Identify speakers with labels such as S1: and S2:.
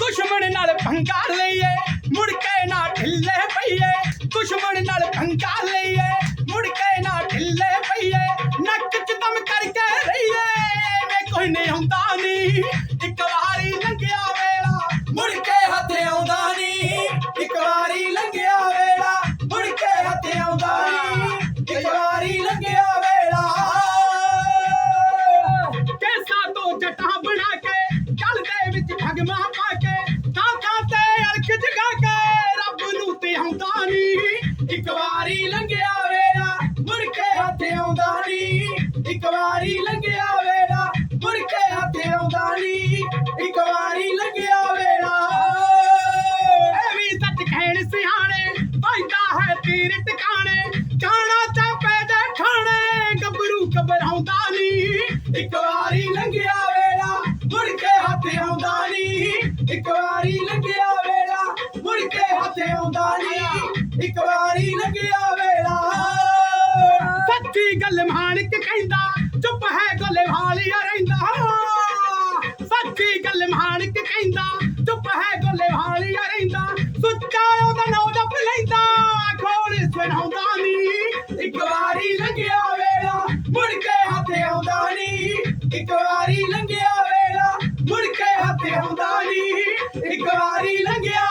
S1: ਦੁਸ਼ਮਣ ਨਾਲ ਪੰਗਾ ਲਈਏ, ਮੁੜ ਕੇ ਨਾ ਢਿੱਲੇ ਪਈਏ। ਦੁਸ਼ਮਣ ਨਾਲ ਪੰਗਾ ਲਈਏ, ਮੁੜ ਕੇ ਨਾ ਢਿੱਲੇ ਪਈਏ। ਨੱਕ ਚ ਦਮ ਕਰਕੇ ਰਹੀਏ ਵੇ ਕੋਈ ਨਹੀਂ ਹੁੰਦਾ ਨਹੀਂ ਇੱਕ ਵਾਰੀ ਲੰਘਿਆ ਵੇਲਾ, ਮੁੜ ਕੇ ਹੱਥ ਆਉਂਦਾ ਨਹੀਂ ਇੱਕ ਵਾਰੀ ਲੰਘਿਆ ਵੇਲਾ, ਮੁੜ ਕੇ ਹੱਥ ਆਉਂਦਾ ਨਹੀਂ ਇੱਕ ਵਾਰੀ ਲੰਘਿਆ ਵੇਲਾ। ਕੈਸਾ ਤੋਂ ਜਟਾਂ ਬਣਾ ਕੇ, ਜਲ ਵਿੱਚ ਭਗਮਾ ਪਾ ਕੇ ਰੱਬ ਨੂੰ ਤੇ ਆਉਂਦਾ ਨਹੀਂ ਇੱਕ ਵਾਰੀ ਲੰਘਿਆ ਵੇਲਾ ਮੁੜ ਕੇ ਹੱਥ ਆਉਂਦਾ ਨਹੀਂ ਇੱਕ ਵਾਰੀ ਲੰਘਿਆ ਵੇਲਾ ਮੁੜ ਕੇ ਹੱਥ ਆਉਂਦਾ ਨਹੀਂ ਇੱਕ ਵਾਰੀ ਲੰਘਿਆ ਵੇਲਾ। ਇਹ ਵੀ ਸੱਚ ਕਹਿਣ ਸਿਆਣੇ ਪੈਂਦਾ ਹੈ ਤੀਰ ਟਿਕਾਣੇ ਜਾਣਾ ਚਾਪੇ ਦੇ ਠਾਣੇ, ਗੱਭਰੂ ਘਬਰਾਉਂਦਾ ਨਹੀਂ ਇੱਕ ਵਾਰੀ ਲੰਘਿਆ ਵੇਲਾ ਮੁੜ ਕੇ ਹੱਥ ਆਉਂਦਾ ਨਹੀਂ ਇੱਕ ਵਾਰੀ ਲੰਘਿਆ ਹੱਥੇ ਹੁੰਦਾ ਨਹੀਂ। ਇੱਕ ਵਾਰੀ ਲੱਗਿਆ ਵੇਲਾ। ਸੱਚੀ ਗੱਲ ਮਾਨਕ ਕਹਿੰਦਾ, ਚੁੱਪ ਹੈ ਗੱਲ ਹਾਲਿਆ ਰਹਿੰਦਾ। ਸੱਚੀ ਗੱਲ ਮਾਨਕ ਕਹਿੰਦਾ, ਚੁੱਪ ਹੈ ਗੱਲ ਹਾਲਿਆ ਰਹਿੰਦਾ। ਸੁੱਚਾ ਉਹਦਾ ਨਾਂ ਜਪ ਲੈਂਦਾ, ਖੋਲ ਸੁਣਾਉਂਦਾ ਨਹੀਂ। ਇੱਕ ਵਾਰੀ ਲੱਗਿਆ ਵੇਲਾ, ਮੁੜ ਕੇ ਹੱਥੇ ਆਉਂਦਾ ਨਹੀਂ। ਇੱਕ ਵਾਰੀ ਲੱਗਿਆ ਵੇਲਾ, ਮੁੜ ਕੇ ਹੱਥੇ ਆਉਂਦਾ ਨਹੀਂ। ਇੱਕ ਵਾਰੀ ਲੱਗਿਆ